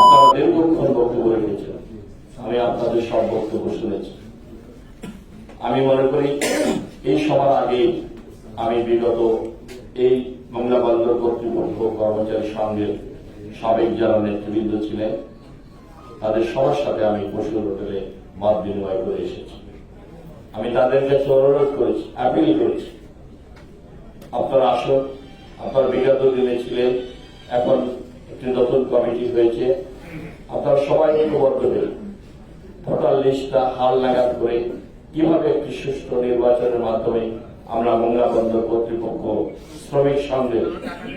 আপনারা দীর্ঘক্ষণ বক্তব্য রেখেছেন আমি আপনাদের সব বক্তব্য শুনেছি। আমি মনে করি, এই সবার আগে আমি বিগত এই মংলা বন্দর কর্তৃপক্ষ কর্মচারী সংঘের সাবেক যারা নেতৃবৃন্দ ছিলেন, তাদের সবার সাথে আমি পশুর হোটেলে মত বিনিময় করে এসেছি। আমি তাদের কাছে অনুরোধ করেছি অ্যাপিল করেছি। আপনারা আসুন, আপনারা বিগত দিনে ছিলেন, এখন কমিটি হয়েছে আপনারা সবাই ঐক্যবদ্ধ হয়ে ভোটার লিস্টটা হাল নাগাদ করে কীভাবে একটি সুষ্ঠু নির্বাচনের মাধ্যমে আমরা মংলা বন্দর কর্তৃপক্ষ, শ্রমিক সংঘের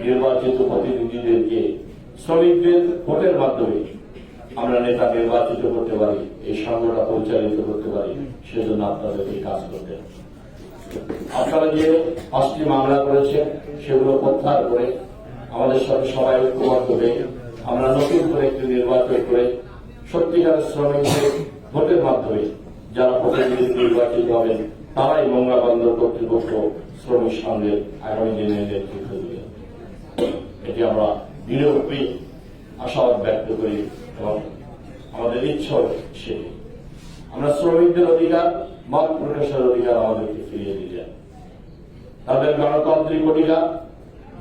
নির্বাচিত প্রতিনিধিদেরকে, শ্রমিকদের ভোটের মাধ্যমে আমরা নেতা নির্বাচিত করতে পারি, এই সংঘটা পরিচালিত করতে পারি, সেজন্য আপনাদেরকে কাজ করতে আপনারা যে পাঁচটি মামলা করেছেন, সেগুলো প্রত্যাহার করে আমাদের সাথে সবাই ঐক্যবদ্ধ হয়ে আমরা নতুন করে একটি নির্বাচন করে সত্যিকার শ্রমিকদের ভোটের মাধ্যমে যারা প্রতিনিধি নির্বাচিত হবেন, তারাই মংলা বন্দর কর্তৃপক্ষ শ্রমিক সংঘের আগামী দিনে নেতৃত্ব দেবে এটি আমরা দৃঢ়রূপে আশাবাদ ব্যক্ত করি এবং আমাদের ইচ্ছা সেটি আমরা শ্রমিকদের অধিকার মত প্রকাশের অধিকার আমাদেরকে ফিরিয়ে দিয়ে। তাদের গণতান্ত্রিক অধিকার,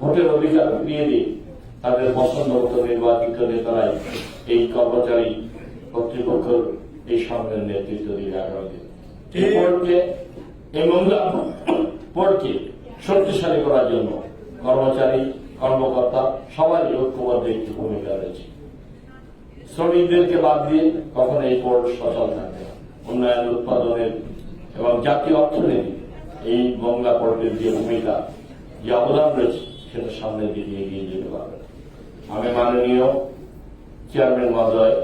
ভোটের অধিকার ফিরিয়ে দিয়ে তাদের পছন্দ মতো নির্বাচিত নেতারাই এই কর্মচারী কর্তৃপক্ষ এই সংঘের নেতৃত্ব দিবে আগামী বোর্ডকে শক্তিশালী করার জন্য কর্মচারী, কর্মকর্তা সবাই ঐক্যবদ্ধ একটি ভূমিকা রয়েছে। শ্রমিকদেরকে বাদ দিয়ে কখনো এই বোর্ড সচল থাকবে। উন্নয়ন, উৎপাদনের এবং জাতীয় অর্থনীতি এই মংলা পোর্টের যে ভূমিকা, যে অবদান রয়েছে, সেটা সামনের দিকে এগিয়ে যেতে পারবে। আমি মাননীয় চেয়ারম্যান মহোদয়,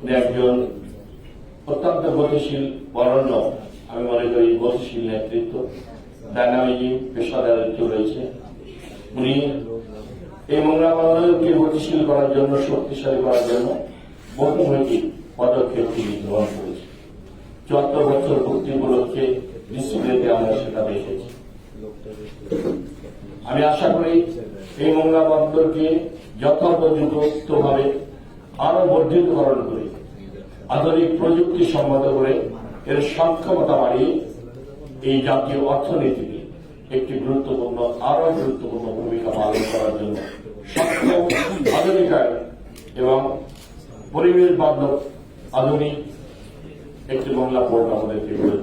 উনি একজন অত্যন্ত গতিশীল বরণ্য আমি মনে করি গতিশীল নেতৃত্ব ডাইনামিজম পেশাদারিত্ব রয়েছে। উনি এই মংলা বাংলাকে গতিশীল করার জন্য, শক্তিশালী করার জন্য বহুমুখী পদক্ষেপ তিনি গ্রহণ করেছেন। চুয়াত্তর বছর ভর্তি উপলক্ষে আমরা সেটা দেখেছি। আমি আশা করি এই মংলা বন্দরকে যথোপযুক্তভাবে আরও বর্ধিতকরণ করে, আধুনিক প্রযুক্তি সম্মত করে এর সক্ষমতা বাড়িয়ে এই জাতীয় অর্থনীতিকে একটি গুরুত্বপূর্ণ, আরও গুরুত্বপূর্ণ ভূমিকা পালন করার জন্য সক্ষম, আধুনিকায়ন এবং পরিবেশ বান্ধব আধুনিক একটি বাংলা পোর্ট আমাদেরকে গড়ে